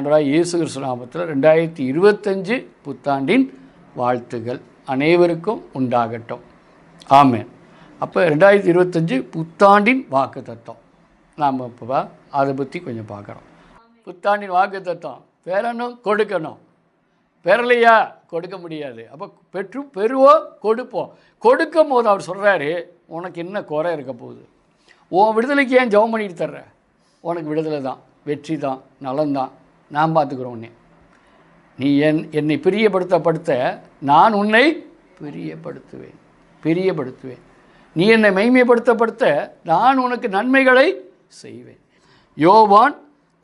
ஆண்டவராக இயேசு கிறிஸ்து நாமத்தில் ரெண்டாயிரத்தி இருபத்தஞ்சு புத்தாண்டின் வாழ்த்துகள் அனைவருக்கும் உண்டாகட்டும். ஆமேன். அப்போ ரெண்டாயிரத்தி இருபத்தஞ்சு புத்தாண்டின் வாக்கு தத்துவம் நாம் இப்போ அதை பற்றி கொஞ்சம் பார்க்குறோம். புத்தாண்டின் வாக்கு தத்துவம் பெறணும் கொடுக்கணும். பெறலையா? கொடுக்க முடியாது. அப்போ பெற்று பெறுவோம் கொடுப்போம். கொடுக்கும் போது அவர் சொல்கிறாரு உனக்கு என்ன குறை இருக்க போகுது? உன் விடுதலைக்கு ஏன் ஜெபம் பண்ணிட்டு தர்ற? உனக்கு விடுதலை தான் வெற்றி தான் நலன்தான் நான் பார்த்துக்கிறோம் உன்னை. நீ என் என்னை பிரியப்படுத்தப்படுத்த நான் உன்னை பிரியப்படுத்துவேன். பிரியப்படுத்துவேன். நீ என்னை மைமைப்படுத்தப்படுத்த நான் உனக்கு நன்மைகளை செய்வேன். யோவான்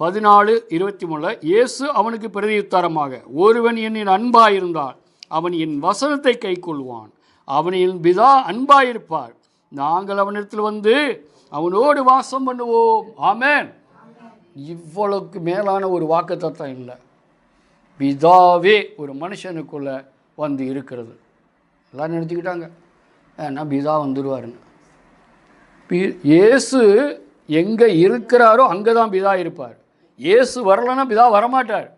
பதினாலு இருபத்தி மூணில் இயேசு அவனுக்கு பிரதியுத்தரமாக ஒருவன் என்னின் அன்பாயிருந்தால் அவன் என் வசனத்தை கைக்கொள்வான். அவன் என் பிதா அன்பாயிருப்பார். நாங்கள் அவனிடத்தில் வந்து அவனோடு வாசம் பண்ணுவோம். ஆமேன். இவ்வளவுக்கு மேலான ஒரு வாக்குத்தத்தம் இல்லை. பிதாவே ஒரு மனுஷனுக்குள்ளே வந்து இருக்கிறது. எல்லாம் நினச்சிக்கிட்டாங்க. ஏன்னா பிதா வந்துடுவாருன்னு பி- இயேசு எங்கே இருக்கிறாரோ அங்கே தான் பிதா இருப்பார். இயேசு வரலைன்னா பிதா வரமாட்டார்.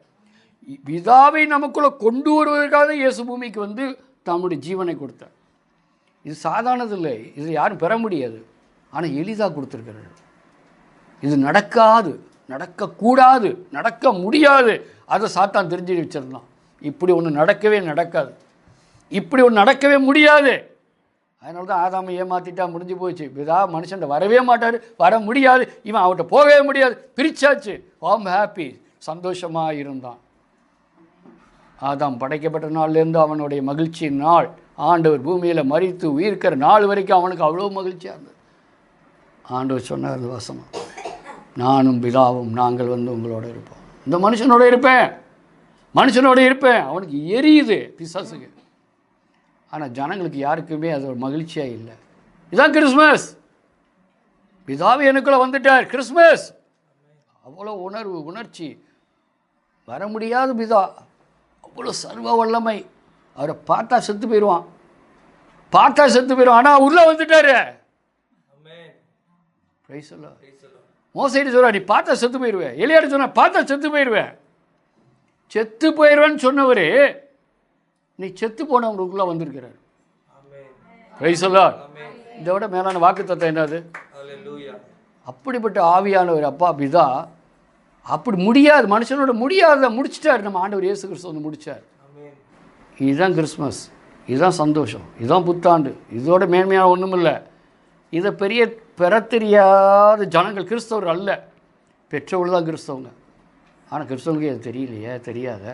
பிதாவை நமக்குள்ளே கொண்டு வருவதற்காக இயேசு பூமிக்கு வந்து தம்முடைய ஜீவனை கொடுத்தார். இது சாதாரணதில்லை. இது யாரும் பெற முடியாது. ஆனால் எளிதாக கொடுத்துருக்கிறார் இது நடக்காது. நடக்கக்கூடாது நடக்க முடியாது அதை சாத்தான் தெரிஞ்சு வச்சிருந்தான். இப்படி ஒன்று நடக்கவே நடக்காது. இப்படி ஒன்று நடக்கவே முடியாது. அதனால தான் ஆதாமை ஏமாற்றிட்டா முடிஞ்சு போச்சு. இதா மனுஷன் வரவே மாட்டார் வர முடியாது. இவன் அவன்கிட்ட போகவே முடியாது. பிரிச்சாச்சு. ஆம் ஹாப்பி சந்தோஷமாக இருந்தான் ஆதாம் படைக்கப்பட்ட நாள்லேருந்து அவனுடைய மகிழ்ச்சியின் நாள். ஆண்டவர் பூமியில் மறித்து உயிர்க்கிற நாள் வரைக்கும் அவனுக்கு அவ்வளோ மகிழ்ச்சியாக இருந்தது. ஆண்டவர் சொன்னார் அந்த வசனம் நானும் பிதாவும் நாங்கள் வந்து உங்களோட இருப்போம். இந்த மனுஷனோட இருப்பேன். மனுஷனோட இருப்பேன். அவனுக்கு எரியுது பிசாசுக்கு. ஆனால் ஜனங்களுக்கு யாருக்குமே அது ஒரு மகிழ்ச்சியாக இல்லை. இதான் கிறிஸ்மஸ் பிதாவே எனக்குள்ளே வந்துட்டார். கிறிஸ்மஸ் அவ்வளோ உணர்வு உணர்ச்சி. வர முடியாத பிதா. அவ்வளோ சர்வ வல்லமை. அவரை பார்த்தா செத்து போயிடுவான். பார்த்தா செத்து போயிடுவான். ஆனால் உள்ளே வந்துட்டாரு. பிரைஸ் மோசடி சொல்றா நீ பார்த்தா செத்து போயிடுவேன் எலியாடு சொன்ன பார்த்தா செத்து போயிடுவேன் செத்து போயிடுவேன்னு சொன்னவர் நீ செத்து போனவங்களுக்குள்ளே வந்திருக்கிறார். எல்லாம் இதை விட மேலான வாக்குத்தத்தம் என்னது? அப்படிப்பட்ட ஆவியானவர் அப்பா பிதா அப்படி முடியாது மனுஷனோட முடியாத முடிச்சிட்டார் நம்ம ஆண்டவர் இயேசு கிறிஸ்து வந்து முடிச்சார். இதுதான் கிறிஸ்மஸ் இதுதான் சந்தோஷம் இதுதான் புத்தாண்டு இதோட மேன்மையான ஒன்றும் இல்லை இதை பெரிய பெற தெரியாத ஜனங்கள் கிறிஸ்தவர் அல்ல. பெற்றவர்கள் தான் கிறிஸ்தவங்க. ஆனால் கிறிஸ்தவங்களுக்கு அது தெரியலையே தெரியாத.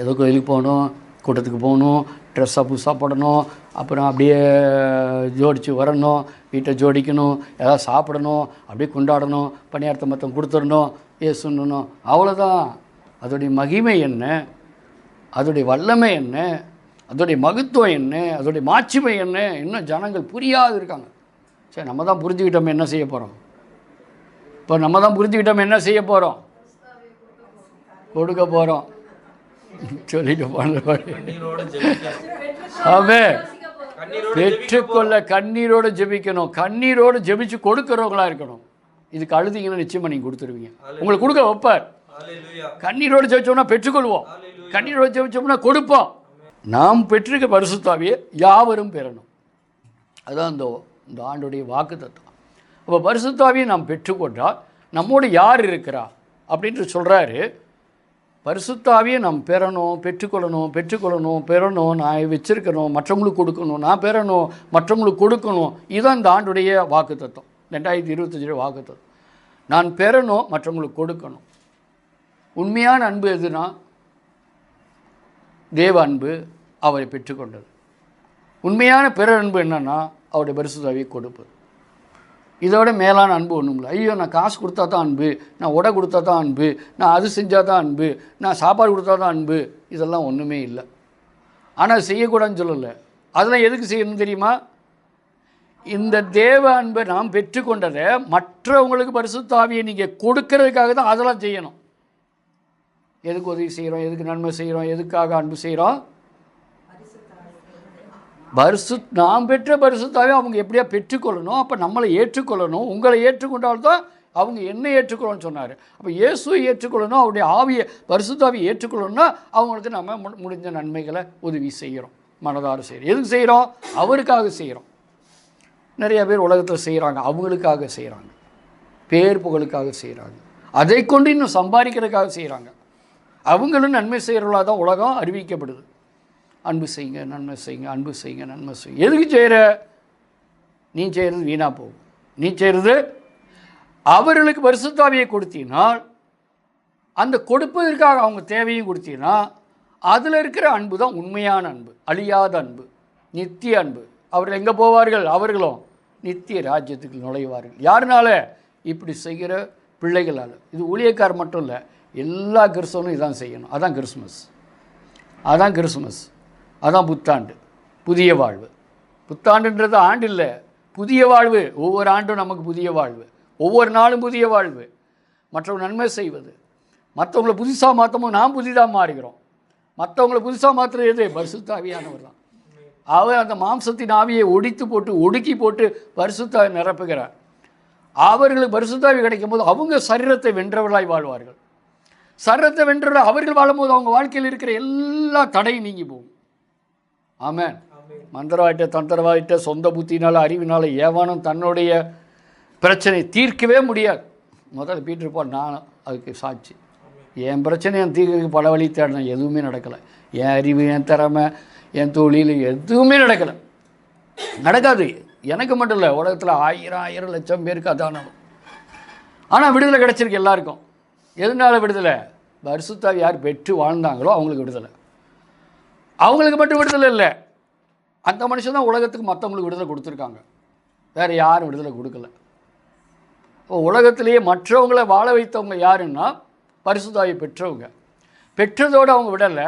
ஏதோ கோயிலுக்கு போகணும் கூட்டத்துக்கு போகணும் ட்ரெஸ்ஸாக புதுசாக போடணும் அப்புறம் அப்படியே ஜோடித்து வரணும் வீட்டை ஜோடிக்கணும் ஏதாவது சாப்பிடணும் அப்படியே கொண்டாடணும் பணியாரத்தை மொத்தம் கொடுத்துடணும் ஏசுன்னணும் அவ்வளோதான் அதோடைய மகிமை என்ன? அதோடைய வல்லமை என்ன? அதோடைய மகத்துவம் என்ன? அதோடைய மாட்சிமை என்ன? இன்னும் ஜனங்கள் புரியாது இருக்காங்க. சரி நம்ம தான் புரிஞ்சுக்கிட்டோம் என்ன செய்ய போகிறோம் இப்போ நம்ம தான் புரிஞ்சுக்கிட்டோம் என்ன செய்ய போகிறோம் கொடுக்க போகிறோம் சொல்லிட்டு போன ஆமே. கண்ணீரோட பெற்றுக்கொள்ள கண்ணீரோடு ஜெபிக்கணும். கண்ணீரோடு ஜெபிச்சு கொடுக்குறவங்களா இருக்கணும். இதுக்கு அழுதிங்கன்னா நிச்சயமாக நீங்கள் கொடுத்துருவீங்க. உங்களுக்கு கொடுக்க வைப்பார். கண்ணீரோடு ஜெபிச்சோம்னா பெற்றுக்கொள்வோம். கண்ணீரோடு ஜெபிச்சோம்னா கொடுப்போம். நாம் பெற்றிருக்க பரிசுத்தாவியை யாவரும் பெறணும். அதான் இந்த இந்த ஆண்டுடைய வாக்கு தத்துவம் அப்போ பரிசுத்தாவியை நாம் பெற்றுக்கொண்டால் நம்மோடு யார் இருக்கிறா? அப்படின்ட்டு சொல்கிறாரு பரிசுத்தாவியை நாம் பெறணும் பெற்றுக்கொள்ளணும் பெற்றுக்கொள்ளணும் பெறணும் நான் வச்சிருக்கணும் மற்றவங்களுக்கு கொடுக்கணும் நான் பெறணும் மற்றவங்களுக்கு கொடுக்கணும். இதுதான் இந்த ஆண்டுடைய வாக்கு தத்துவம் ரெண்டாயிரத்தி இருபத்தஞ்சு வாக்கு தத்துவம் நான் பெறணும் மற்றவங்களுக்கு கொடுக்கணும். உண்மையான அன்பு எதுனா? தேவ அன்பு அவரை பெற்றுக்கொண்டது. உண்மையான பிற அன்பு என்னன்னா அவருடைய பரிசுத்தாவியை கொடுப்பு இதோட மேலான அன்பு ஒன்றும் இல்லை. ஐயோ நான் காசு கொடுத்தா தான் அன்பு நான் உடை கொடுத்தா தான் அன்பு நான் அது செஞ்சால் தான் அன்பு நான் சாப்பாடு கொடுத்தா தான் அன்பு இதெல்லாம் ஒன்றுமே இல்லை. ஆனால் செய்யக்கூடாதுன்னு சொல்லலை. அதெல்லாம் எதுக்கு செய்யணும் தெரியுமா? இந்த தேவ அன்பை நாம் பெற்றுக்கொண்டதை மற்றவங்களுக்கு பரிசுத்தாவியை நீங்கள் கொடுக்கறதுக்காக தான் அதெல்லாம் செய்யணும். எதுக்கு உதவி செய்கிறோம் எதுக்கு நன்மை செய்கிறோம் எதுக்காக அன்பு செய்கிறோம் பரிசு நாம் பெற்ற பரிசுத்தாவே அவங்க எப்படியா பெற்றுக்கொள்ளணும்? அப்போ நம்மளை ஏற்றுக்கொள்ளணும். உங்களை ஏற்றுக்கொண்டால்தான் அவங்க என்ன ஏற்றுக்கொள்ளணும்னு சொன்னார். அப்போ இயேசுவை ஏற்றுக்கொள்ளணும். அவருடைய ஆவியை பரிசுத்தாவை ஏற்றுக்கொள்ளணும்னா அவங்களுக்கு நம்ம மு- முடிஞ்ச நன்மைகளை உதவி செய்கிறோம் மனதார செய்கிறோம் எதுக்கு செய்கிறோம் அவருக்காக செய்கிறோம் நிறைய பேர் உலகத்தில் செய்கிறாங்க அவங்களுக்காக செய்கிறாங்க பேர் புகழுக்காக செய்கிறாங்க அதை கொண்டு இன்னும் சம்பாதிக்கிறதுக்காக செய்கிறாங்க அவங்களும் நன்மை செய்கிறவர்களாக தான் உலகம் அறிவிக்கப்படுது. அன்பு செய்யுங்க நன்மை செய்யுங்க அன்பு செய்யுங்க நன்மை செய்யுங்க. எதுக்கு செய்கிற நீ செய்கிறது வீணாக போகும். நீ செய்கிறது அவர்களுக்கு பரிசுத்தாவியை கொடுத்தினால் அந்த கொடுப்பதற்காக அவங்க தேவையும் கொடுத்தீங்கன்னா அதில் இருக்கிற அன்பு தான் உண்மையான அன்பு அழியாத அன்பு நித்திய அன்பு. அவர்கள் எங்கே போவார்கள்? அவர்களும் நித்திய ராஜ்யத்துக்கு நுழைவார்கள். யாருனால? இப்படி செய்கிற பிள்ளைகளால். இது ஊழியக்கார் மட்டும் இல்லை எல்லா கிறிஸ்தவனும் இதான் செய்யணும். அதான் கிறிஸ்மஸ் அதான் கிறிஸ்மஸ் அதான் புத்தாண்டு புதிய வாழ்வு. புத்தாண்டுன்றது ஆண்டு இல்லை புதிய வாழ்வு. ஒவ்வொரு ஆண்டும் நமக்கு புதிய வாழ்வு. ஒவ்வொரு நாளும் புதிய வாழ்வு. மற்றவங்க நன்மை செய்வது. மற்றவங்களை புதுசாக மாற்றமும் நாம் புதிதாக மாறுகிறோம். மற்றவங்களை புதுசாக மாற்றுறது எது பரிசுத்தாவியானவர் தான். அவர் அந்த மாம்சத்தின் ஆவியை ஒடித்து போட்டு ஒடுக்கி போட்டு பரிசுத்தாவி நிரப்புகிறார். அவர்களுக்கு பரிசுத்தாவி கிடைக்கும் போது அவங்க சரீரத்தை வென்றவர்களாய் வாழ்வார்கள். சரீரத்தை வென்றவர்கள் அவர்கள் வாழும்போது அவங்க வாழ்க்கையில் இருக்கிற எல்லா தடையும் நீங்கி போகும். ஆமேன். மந்திரவாயிட்ட தந்திரவாயிட்ட சொந்த புத்தினால் அறிவினால ஏவானும் தன்னுடைய பிரச்சனை தீர்க்கவே முடியாது. முதல்ல பீட்டர் பால் நானும் அதுக்கு சாட்சி. என் பிரச்சனையை தீர்க்கு பல வழி தேடினேன் எதுவுமே நடக்கலை. என் அறிவு என் திறமை என் தொழில் எதுவுமே நடக்கலை. நடக்காது. எனக்கு மட்டும் இல்லை உலகத்தில் ஆயிரம் ஆயிரம் லட்சம் பேருக்கு அதான ஆனால் விடுதலை கிடச்சிருக்கு எல்லாருக்கும். எதனால விடுதலை? பரிசுத்தாவி யார் பெற்று வாழ்ந்தாங்களோ அவங்களுக்கு விடுதலை. அவங்களுக்கு மட்டும் விடுதலை இல்லை. அந்த மனுஷன் தான் உலகத்துக்கு மற்றவங்களுக்கு விடுதலை கொடுத்துருக்காங்க. வேறு யாரும் விடுதலை கொடுக்கல. இப்போ உலகத்திலேயே மற்றவங்களை வாழ வைத்தவங்க யாருன்னா பரிசுதாயை பெற்றவங்க. பெற்றதோடு அவங்க விடலை.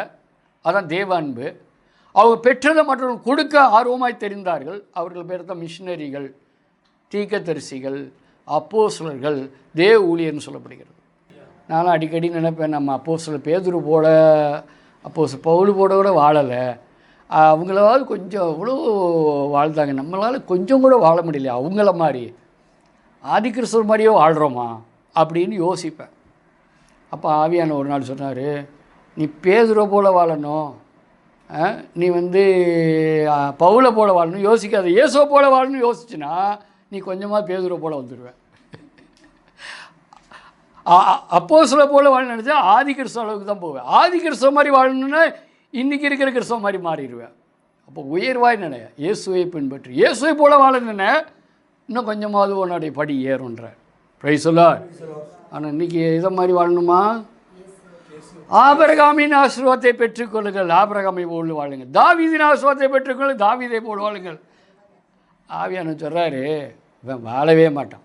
அதான் தேவ அன்பு. அவங்க பெற்றதை மற்றவங்க கொடுக்க ஆர்வமாய் தெரிந்தார்கள். அவர்கள் பேர் தான் மிஷினரிகள் தீக்கதரிசிகள் அப்போசலர்கள் தேவ ஊழியர்னு சொல்லப்படுகிறது. நானும் அடிக்கடி நினைப்பேன் நம்ம அப்போஸ்தலர் பேதுரு போல அப்போது பவுல் போட கூட வாழலை. அவங்களாவது கொஞ்சம் அவ்வளோ வாழ்ந்தாங்க. நம்மளால் கொஞ்சம் கூட வாழ முடியல. அவங்கள மாதிரி. ஆதிகிருஷ்ணர் மாதிரியே வாழ்கிறோமா அப்படின்னு யோசிப்பேன். அப்போ ஆவியான ஒரு நாள் சொன்னார் நீ பேசுகிற போல் வாழணும். ஆ, நீ வந்து பவுலை போல் வாழணும். யோசிக்காத. இயேசுவை போல் வாழணும்னு யோசிச்சுன்னா நீ கொஞ்சமாக பேசுகிற போல் வந்துடுவேன் அப்போ சில போல் வாழ நினச்சா ஆதி கிறிஸ்தவ அளவுக்கு தான் போவேன். ஆதி கிறிஸ்தவ மாதிரி வாழணும்னா இன்றைக்கி இருக்கிற கிறிஸ்தவ மாதிரி மாறிடுவேன். அப்போ உயர்வாய் நினை இயேசுவை பின்பற்றி. இயேசுவை போல் வாழ இன்னும் கொஞ்சமாவது உன்னுடைய படி ஏறுன்ற பிரைசலா ஆனால் இன்றைக்கி இதை மாதிரி வாழணுமா? ஆபரகாமின் ஆசீர்வாதத்தை பெற்றுக்கொள்ளுங்கள் ஆபரகாமை போல் வாழுங்கள். தாவீதின் ஆசீர்வாதத்தை பெற்றுக்கொள்ளுங்கள் தாவீதை போல் வாழுங்கள். ஆவியான சொல்கிறாரு இவன் வாழவே மாட்டான்.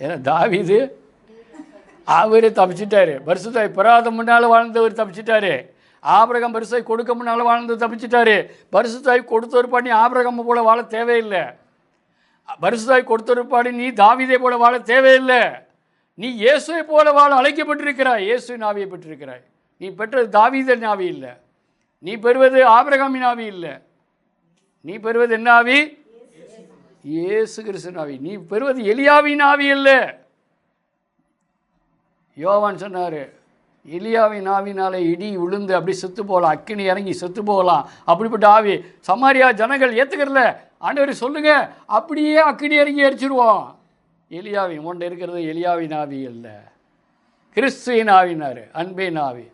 ஏன்னா தாவீது அவர் தப்பிச்சிட்டாரு. பரிசுத்தாய் பிராதம் முன்னால் வாழ்ந்தவர் தப்பிச்சிட்டாரு. ஆபிரகம் பரிசாய் கொடுக்க முன்னால் வாழ்ந்து தப்பிச்சிட்டாரு. பரிசுத்தாய் கொடுத்தவர் பண்ணி ஆபிரகம் போல வாழ தேவையில்லை. பரிசுத்தாய் கொடுத்தவர் பாடி நீ தாவீதை போல வாழ தேவையில்லை. நீ இயேசுவை போல வாழ அழைக்கப்பட்டிருக்கிறாய். இயேசுவின் ஆவியை பெற்றிருக்கிறாய். நீ பெற்றது தாவீதன் ஆவி இல்லை. நீ பெறுவது ஆபிரகாமின் ஆவி இல்லை. நீ பெறுவது என்ன ஆவி? இயேசு கிறிஸ்துவின் ஆவி. நீ பெறுவது எலியாவின் ஆவி இல்லை. யோவான் சொன்னார் எலியாவின் ஆவினாலே இடி விழுந்து அப்படி செத்து போகலாம் அக்கினி இறங்கி செத்து போகலாம். அப்படிப்பட்ட ஆவி. சமாரியா ஜனங்கள் ஏற்றுக்கிறல ஆண்டவர் சொல்லுங்க அப்படியே அக்கினி இறங்கி எரிச்சிருவோம். எலியாவின் ஒன்று இருக்கிறது எலியாவின் ஆவி இல்லை கிறிஸ்துவின் ஆவினார் அன்பின் ஆவி.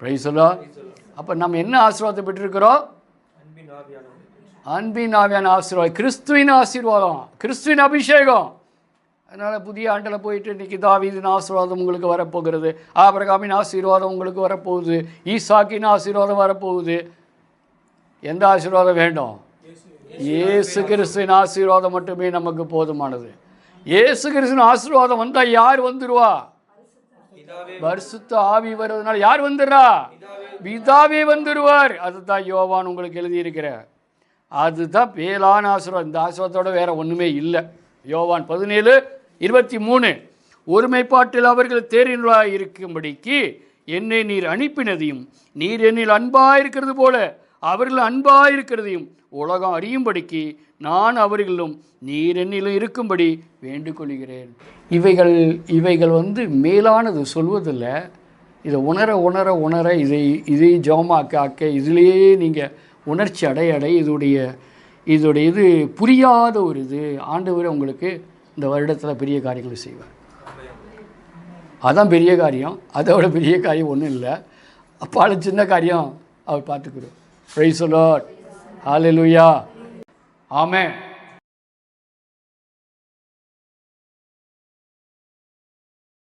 பிரைசலோ அப்போ நம்ம என்ன ஆசீர்வாதத்தை பெற்றிருக்கிறோம்? அன்பின் ஆவியான ஆசீர்வாதம் கிறிஸ்துவின் ஆசீர்வாதம் கிறிஸ்துவின் அபிஷேகம். அதனால் புதிய ஆண்டில் போயிட்டு இன்றைக்கி தாவீதின் ஆசீர்வாதம் உங்களுக்கு வரப்போகிறது. ஆபிரகாமின் ஆசீர்வாதம் உங்களுக்கு வரப்போகுது. ஈசாக்கின் ஆசீர்வாதம் வரப்போகுது. எந்த ஆசீர்வாதம் வேண்டும்? ஏசு கிறிஸ்துவின் ஆசீர்வாதம் மட்டுமே நமக்கு போதுமானது. ஏசு கிறிஸ்துவின் ஆசீர்வாதம் வந்தால் யார் வந்துடுவா வருஷத்து பரிசுத்த ஆவி வர்றதுனால யார் வந்துடுறா பிதாவே வந்துடுவார் அதுதான் யோவான் உங்களுக்கு எழுதியிருக்கிற. அதுதான் பேலான ஆசீர்வாதம். இந்த ஆசீர்வாதத்தோட வேற ஒன்றுமே இல்லை. யோவான் பதினேழு இருபத்தி மூணு ஒருமைப்பாட்டில் அவர்கள் தேறினர்களாக இருக்கும்படிக்கு என்னை நீர் அனுப்பினதையும் நீர் என்னில் அன்பாக இருக்கிறது போல அவர்கள் அன்பாயிருக்கிறதையும் உலகம் அறியும்படிக்கு நான் அவர்களிலும் நீர் என்னிலும் இருக்கும்படி வேண்டுகொள்கிறேன். இவைகள் இவைகள் வந்து மேலானது சொல்வதில்லை. இதை உணர உணர உணர இதை இதை ஜோமாக்க ஆக்க இதிலேயே நீங்கள் உணர்ச்சி அடைய அடைய இதோடைய இதோடைய இது புரியாத ஒரு இது. ஆண்டவர் உங்களுக்கு இந்த வருடத்தில் பெரிய காரியங்களை செய்வார். அதான் பெரிய காரியம். அதோட பெரிய காரியம் ஒன்றும் இல்லை. அப்பால சின்ன காரியம் அவர் பார்த்துக்கிறோம் ப்ரைஸ் லார்ட் ஹalleluya